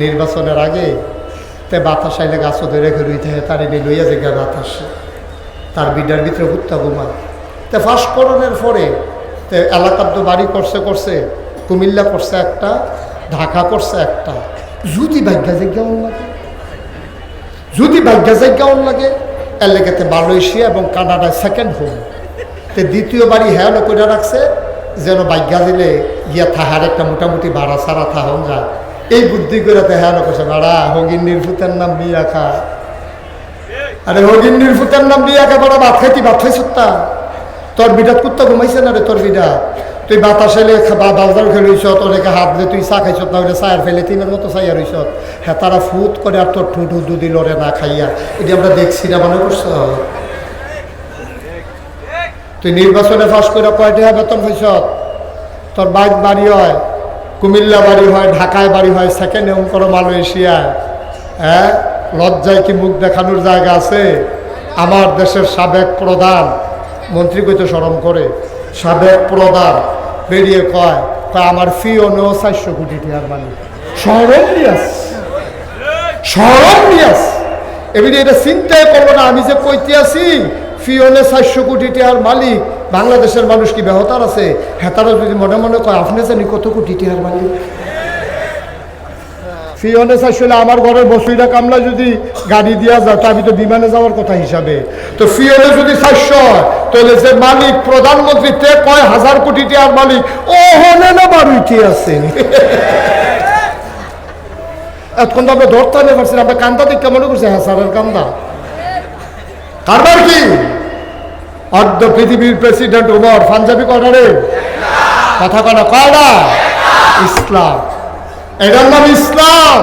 নির্বাচনের আগে তে বাতাস আইলে গাছও ধরে রইতে হয়, তার এনে লইয়া যে গিয়া বাতাস। তার বিডার ভিতরে হুত্তা ঘুমা তে ফার্স্ট পরে তে এলাকার তো বাড়ি করছে করছে, কুমিল্লা করছে একটা, ঢাকা করছে একটা। যদি ভাগ্যা কেমন লাগে। যদি ভাগ্যা কেমন লাগে, এর লেগেতে মালয়েশিয়া এবং কানাডায় সেকেন্ড হোম তে দ্বিতীয় বাড়ি হ্যাঁ করে রাখছে, যেন ভাগ্যা দিলে গিয়া থাহার একটা মোটামুটি ভাড়া সারা থাহন যায়। এই বুদ্ধি করে তো হ্যাঁ করছে ভাড়া হগিন নির্ফুতের নাম বিয়া খা আরে হগিন নির্ফুতের নাম বিয়া খা বড় ভাত খাইতি, ভাত খাইছ তা? তোর বিটাত কুত্তা ঘুমাইছে না রে, তোর বিটা তুই বাতাস এলে বাজার খেলিস অনেকে হাত দিয়ে তুই চা খাইছ না হলে চায়ের ফেলে তিনের মতো চাইয়া রইছ। হ্যাঁ তারা ফুট করে আর তোর ঠুটু দুদি লড়ে না খাইয়া। এটি আমরা দেখছি না মনে করছ? তুই নির্বাচনে ফাঁস করে কয়টা বেতন হয়েছ তোর বাইক বাড়ি হয়। কুমিল্লা বাড়ি হয়, ঢাকায় বাড়ি হয় সেকেন্ড হোম করো মালয়েশিয়ায়। হ্যাঁ লজ্জায় কি মুখ দেখানোর জায়গা আছে? আমার দেশের সাবেক প্রধান, মন্ত্রী কইতে স্মরণ করে, সাবেক প্রধান বেরিয়ে কয় আমার ফি অনেও চারশো কোটি টাকার মানে। সরম নিয়াস সরম নিয়াস এমনি এটা চিন্তাই করব না, আমি যে কইতে আছি ফিওনে চারশো কোটি টাকার মালিক বাংলাদেশের মানুষ কি বেহতার আছে? হেতারা যদি মনে মনে কয়, আপনি জানি কত কোটি টাকার মালিক ফিওনে চারশো আমার ঘরের বসুইরা কামলা যদি গাড়ি দিয়া যায়, তা আমি তো বিমানে যাওয়ার কথা হিসাবে। তো ফিওনে যদি চারশো তাহলে যে মালিক, প্রধানমন্ত্রী তে কয় হাজার কোটি টাকার মালিক ও হনে না বাড়িতে আছে। এতক্ষণ তো আমরা ধরতে পারছি আমরা কান্দা দিক কেমন করছি হ্যাঁ স্যারের কান্দা। কারবার কি? অর্ধ পৃথিবীর প্রেসিডেন্ট উমর, পাঞ্জাবি কয়টা রে কথা কনা কয়টা ইসলাম। এটার নাম ইসলাম।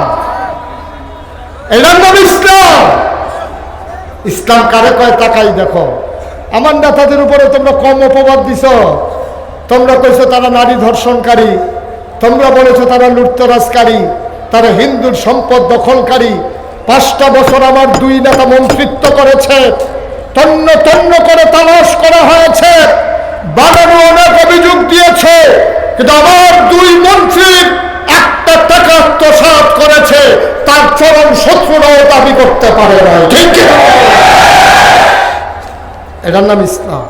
এটার নাম ইসলাম। ইসলাম কারে কয় তাকাই দেখো। আমার নেতাদের উপরে তোমরা কম অপবাদ দিছ। তোমরা কইছো তারা নারী ধর্ষণকারী। তোমরা বলেছ তারা লুটতরাজকারী। তারা হিন্দুর সম্পদ দখলকারী। পাঁচটা বছর আমার দুই নেতা মন্ত্রিত্ব করেছে। তন্ন তন্ন করে তালাশ করা হয়েছে। বানানো অনেক অভিযোগ দিয়েছে কিন্তু আমার দুই মন্ত্রী একটা টাকা তোষাত করেছে তার চরম শত্রুরাও দাবি করতে পারে না ঠিক। এটার নাম ইসলাম।